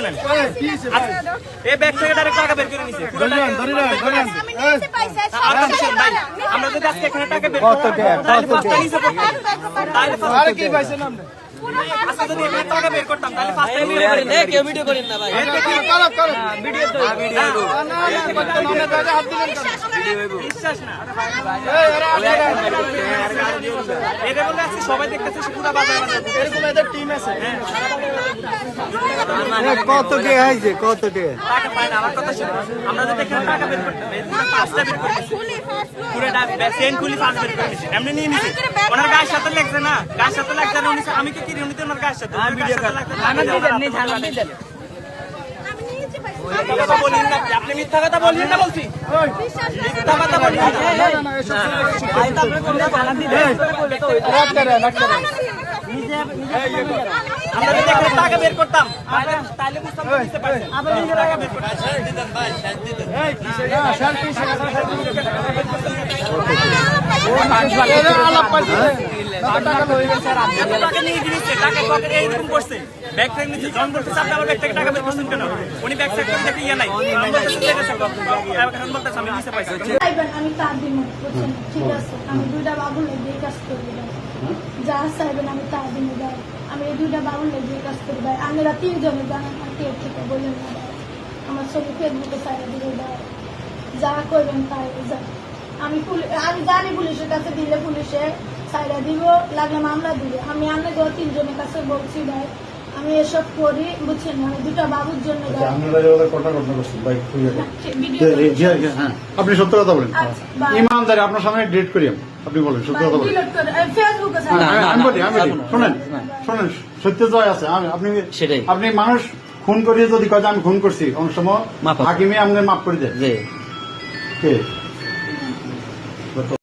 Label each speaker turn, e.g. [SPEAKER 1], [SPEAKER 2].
[SPEAKER 1] নেন এই ব্যাগ থেকে ডাইরেক্ট টাকা বের করে নিছে। ভাই। আমরা যদি আজকে এখানে টাকা বের
[SPEAKER 2] করি
[SPEAKER 1] তাহলে? নিচে পড়তো সবাই
[SPEAKER 3] টিম আছে
[SPEAKER 2] কত কে হয়েছে কত কে
[SPEAKER 1] আমার যদি এমনি নিয়ে ওনার গায়ের সাথে লাগছে না গায়ের সাথে লাগছে না আমি কি আপনি মিথ্যা কথা বলিন না বলছি মিথ্যা কথা বলিন না
[SPEAKER 3] না না না এসব রাত করে রাত করে
[SPEAKER 1] আমরা যদি টাকা বের করতাম তাহলে বুঝতাম পারছেন নিজে টাকা বের
[SPEAKER 3] হ্যাঁ শান্তি
[SPEAKER 1] আমি আমি
[SPEAKER 4] আমি তার দিব ঠিক আছে, আমি দুইটা বাবুর লেগে কাজ করব। যা চাইবেন আমি তার আমি দুইটা বাবুর লেগে কাজ করি ভাই। জানেন আর কে থেকে বললেন না আমার ছবি ফেসবুকে চাইলে দিব ভাই। যা করবেন তাই, যা আমি আমি জানি পুলিশের কাছে দিলে পুলিশে সাইডা দিব লাগলে মামলা দিবে। আমি আপনাকে তিনজনের কাছে বলছি ভাই আমি এসব করি বুঝছেন? আমি দুটা বাবুর জন্য ভাই
[SPEAKER 5] আপনারা যে ওদের কথা ঘটনা করছেন বাইক খুঁজে
[SPEAKER 4] ভিডিও করে-
[SPEAKER 5] হ্যাঁ আপনি সত্য কথা বলেন।
[SPEAKER 4] আচ্ছা।
[SPEAKER 5] ইমানদারি আপনার সামনে ডেট করি আপনি বলেন সত্য কথা বলেন। আমি বলি আমি বলি। শোনেন শোনেন সত্য জয় আছে। আপনি
[SPEAKER 6] সেটাই।
[SPEAKER 5] আপনি মানুষ খুন করিয়ে যদি কয় আমি খুন করছি অনেক সময়। হাকিমে আমাদের মাফ করে দেয়।
[SPEAKER 6] জি
[SPEAKER 5] কে